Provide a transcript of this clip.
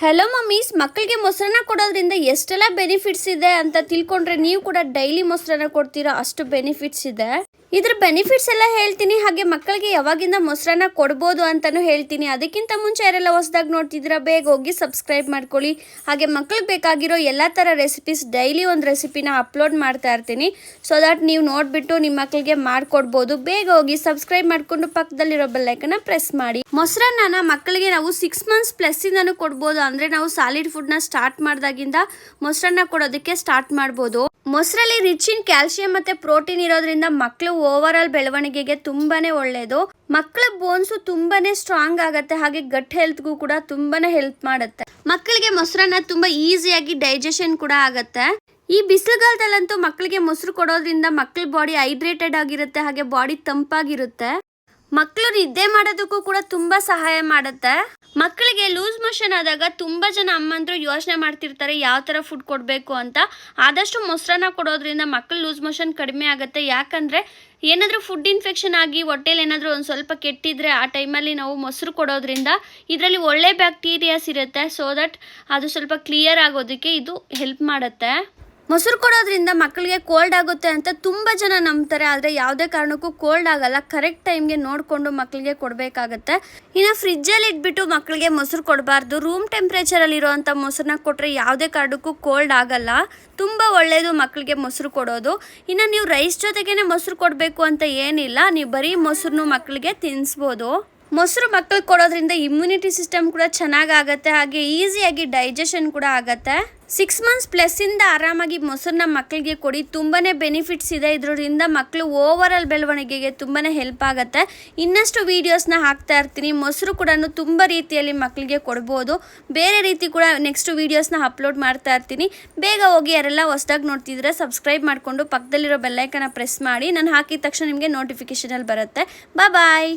Hello mummies ಮಕ್ಕಳಿಗೆ ಮೊಸರನ್ನ ಕೊಡೋದ್ರಿಂದ ಎಷ್ಟೆಲ್ಲ ಬೆನಿಫಿಟ್ಸ್ ಇದೆ ಅಂತ ತಿಳ್ಕೊಂಡ್ರೆ ನೀವು ಕೂಡ ಡೈಲಿ ಮೊಸರನ್ನ ಕೊಡ್ತೀರಾ? ಅಷ್ಟು ಬೆನಿಫಿಟ್ಸ್ ಇದೆ. ಇದ್ರ ಬೆನಿಫಿಟ್ಸ್ ಎಲ್ಲ ಹೇಳ್ತೀನಿ. ಹಾಗೆ ಮಕ್ಕಳಿಗೆ ಯಾವಾಗಿಂದ ಮೊಸರನ್ನ ಕೊಡ್ಬೋದು ಅಂತಲೂ ಹೇಳ್ತೀನಿ. ಅದಕ್ಕಿಂತ ಮುಂಚೆ ಯಾರೆಲ್ಲ ಹೊಸದಾಗಿ ನೋಡ್ತಿದ್ದೀರಾ, ಬೇಗ ಹೋಗಿ ಸಬ್ಸ್ಕ್ರೈಬ್ ಮಾಡ್ಕೊಳ್ಳಿ. ಹಾಗೆ ಮಕ್ಕಳಿಗೆ ಬೇಕಾಗಿರೋ ಎಲ್ಲ ಥರ ರೆಸಿಪೀಸ್ ಡೈಲಿ ಒಂದು ರೆಸಿಪಿನ ಅಪ್ಲೋಡ್ ಮಾಡ್ತಾ ಇರ್ತೀನಿ. ಸೊ ದಟ್ ನೀವು ನೋಡಿಬಿಟ್ಟು ನಿಮ್ಮ ಮಕ್ಕಳಿಗೆ ಮಾಡಿಕೊಡ್ಬೋದು. ಬೇಗ ಹೋಗಿ ಸಬ್ಸ್ಕ್ರೈಬ್ ಮಾಡಿಕೊಂಡು ಪಕ್ಕದಲ್ಲಿರೋ ಬೆಲ್ಲೈಕನ್ನ ಪ್ರೆಸ್ ಮಾಡಿ. ಮೊಸರನ್ನ ಮಕ್ಕಳಿಗೆ ನಾವು ಸಿಕ್ಸ್ ಮಂತ್ಸ್ ಪ್ಲಸ್ಸಿಂದನೂ ಕೊಡ್ಬೋದು. ಅಂದರೆ ನಾವು ಸಾಲಿಡ್ ಫುಡ್ನ ಸ್ಟಾರ್ಟ್ ಮಾಡಿದಾಗಿಂದ ಮೊಸರನ್ನ ಕೊಡೋದಕ್ಕೆ ಸ್ಟಾರ್ಟ್ ಮಾಡ್ಬೋದು. ಮೊಸರಲ್ಲಿ ರಿಚ್ ಇನ್ ಕ್ಯಾಲ್ಸಿಯಂ ಮತ್ತೆ ಪ್ರೋಟೀನ್ ಇರೋದ್ರಿಂದ ಮಕ್ಕಳು ಓವರ್ ಆಲ್ ಬೆಳವಣಿಗೆಗೆ ತುಂಬಾನೇ ಒಳ್ಳೆಯದು ಮಕ್ಕಳ ಬೋನ್ಸು ತುಂಬಾನೇ ಸ್ಟ್ರಾಂಗ್ ಆಗುತ್ತೆ, ಹಾಗೆ ಗಟ್ ಹೆಲ್ತ್ಗೂ ಕೂಡ ತುಂಬಾನೇ ಹೆಲ್ಪ್ ಮಾಡುತ್ತೆ. ಮಕ್ಕಳಿಗೆ ಮೊಸರನ್ನ ತುಂಬಾ ಈಸಿಯಾಗಿ ಡೈಜೆಷನ್ ಕೂಡ ಆಗುತ್ತೆ. ಈ ಬಿಸಿಲುಗಾಲದಲ್ಲಂತೂ ಮಕ್ಕಳಿಗೆ ಮೊಸರು ಕೊಡೋದ್ರಿಂದ ಮಕ್ಕಳ ಬಾಡಿ ಹೈಡ್ರೇಟೆಡ್ ಆಗಿರುತ್ತೆ, ಹಾಗೆ ಬಾಡಿ ತಂಪಾಗಿರುತ್ತೆ. ಮಕ್ಕಳು ನಿದ್ದೆ ಮಾಡೋದಕ್ಕೂ ಕೂಡ ತುಂಬಾ ಸಹಾಯ ಮಾಡುತ್ತೆ. ಮಕ್ಕಳಿಗೆ ಲೂಸ್ ಮೋಷನ್ ಆದಾಗ ತುಂಬ ಜನ ಅಮ್ಮಂದ್ರು ಯೋಚನೆ ಮಾಡ್ತಿರ್ತಾರೆ, ಯಾವ ತರ ಫುಡ್ ಕೊಡಬೇಕು ಅಂತ. ಆದಷ್ಟು ಮೊಸರನ್ನ ಕೊಡೋದ್ರಿಂದ ಮಕ್ಕಳು ಲೂಸ್ ಮೋಷನ್ ಕಡಿಮೆ ಆಗುತ್ತೆ. ಯಾಕಂದ್ರೆ ಏನಾದರೂ ಫುಡ್ ಇನ್ಫೆಕ್ಷನ್ ಆಗಿ ಹೊಟ್ಟೆಲಿ ಏನಾದರೂ ಒಂದು ಸ್ವಲ್ಪ ಕೆಟ್ಟಿದ್ರೆ ಆ ಟೈಮಲ್ಲಿ ನಾವು ಮೊಸರು ಕೊಡೋದ್ರಿಂದ ಇದರಲ್ಲಿ ಒಳ್ಳೆ ಬ್ಯಾಕ್ಟೀರಿಯಾಸ್ ಇರುತ್ತೆ. ಸೊ ದಟ್ ಅದು ಸ್ವಲ್ಪ ಕ್ಲಿಯರ್ ಆಗೋದಕ್ಕೆ ಇದು ಹೆಲ್ಪ್ ಮಾಡುತ್ತೆ. ಮೊಸರು ಕೊಡೋದ್ರಿಂದ ಮಕ್ಕಳಿಗೆ ಕೋಲ್ಡ್ ಆಗುತ್ತೆ ಅಂತ ತುಂಬ ಜನ ನಂಬ್ತಾರೆ. ಆದರೆ ಯಾವುದೇ ಕಾರಣಕ್ಕೂ ಕೋಲ್ಡ್ ಆಗಲ್ಲ. ಕರೆಕ್ಟ್ ಟೈಮ್ಗೆ ನೋಡಿಕೊಂಡು ಮಕ್ಕಳಿಗೆ ಕೊಡಬೇಕಾಗತ್ತೆ. ಇನ್ನು ಫ್ರಿಜ್ಜಲ್ಲಿ ಇಟ್ಬಿಟ್ಟು ಮಕ್ಕಳಿಗೆ ಮೊಸರು ಕೊಡಬಾರ್ದು. ರೂಮ್ ಟೆಂಪ್ರೇಚರಲ್ಲಿರೋವಂಥ ಮೊಸರನ್ನ ಕೊಟ್ಟರೆ ಯಾವುದೇ ಕಾರಣಕ್ಕೂ ಕೋಲ್ಡ್ ಆಗಲ್ಲ. ತುಂಬ ಒಳ್ಳೆಯದು ಮಕ್ಕಳಿಗೆ ಮೊಸರು ಕೊಡೋದು. ಇನ್ನು ನೀವು ರೈಸ್ ಜೊತೆಗೇ ಮೊಸರು ಕೊಡಬೇಕು ಅಂತ ಏನಿಲ್ಲ. ನೀವು ಬರೀ ಮೊಸರನ್ನು ಮಕ್ಕಳಿಗೆ ತಿನ್ನಿಸ್ಬೋದು ಮೊಸರು ಮಕ್ಕಳಿಗೆ ಕೊಡೋದ್ರಿಂದ ಇಮ್ಯುನಿಟಿ ಸಿಸ್ಟಮ್ ಕೂಡ ಚೆನ್ನಾಗಾಗತ್ತೆ, ಹಾಗೆ ಈಸಿಯಾಗಿ ಡೈಜೆಷನ್ ಕೂಡ ಆಗತ್ತೆ. ಸಿಕ್ಸ್ ಮಂತ್ಸ್ ಪ್ಲಸ್ಸಿಂದ ಆರಾಮಾಗಿ ಮೊಸರನ್ನ ಮಕ್ಕಳಿಗೆ ಕೊಡಿ ತುಂಬಾ ಬೆನಿಫಿಟ್ಸ್ ಇದೆ. ಇದರಿಂದ ಮಕ್ಕಳು ಓವರ್ ಬೆಳವಣಿಗೆಗೆ ತುಂಬಾ ಹೆಲ್ಪ್ ಆಗುತ್ತೆ. ಇನ್ನಷ್ಟು ವೀಡಿಯೋಸ್ನ ಹಾಕ್ತಾ ಇರ್ತೀನಿ. ಮೊಸರು ಕೂಡ ತುಂಬ ರೀತಿಯಲ್ಲಿ ಮಕ್ಕಳಿಗೆ ಕೊಡ್ಬೋದು. ಬೇರೆ ರೀತಿ ಕೂಡ ನೆಕ್ಸ್ಟ್ ವೀಡಿಯೋಸ್ನ ಅಪ್ಲೋಡ್ ಮಾಡ್ತಾ ಇರ್ತೀನಿ. ಬೇಗ ಹೋಗಿ ಯಾರೆಲ್ಲ ಹೊಸದಾಗಿ ನೋಡ್ತಿದ್ರೆ ಸಬ್ಸ್ಕ್ರೈಬ್ ಮಾಡಿಕೊಂಡು ಪಕ್ಕದಲ್ಲಿರೋ ಬೆಲ್ಲೈಕನ್ನ ಪ್ರೆಸ್ ಮಾಡಿ. ನಾನು ಹಾಕಿದ ತಕ್ಷಣ ನಿಮಗೆ ನೋಟಿಫಿಕೇಷನಲ್ಲಿ ಬರುತ್ತೆ. ಬಾಯ್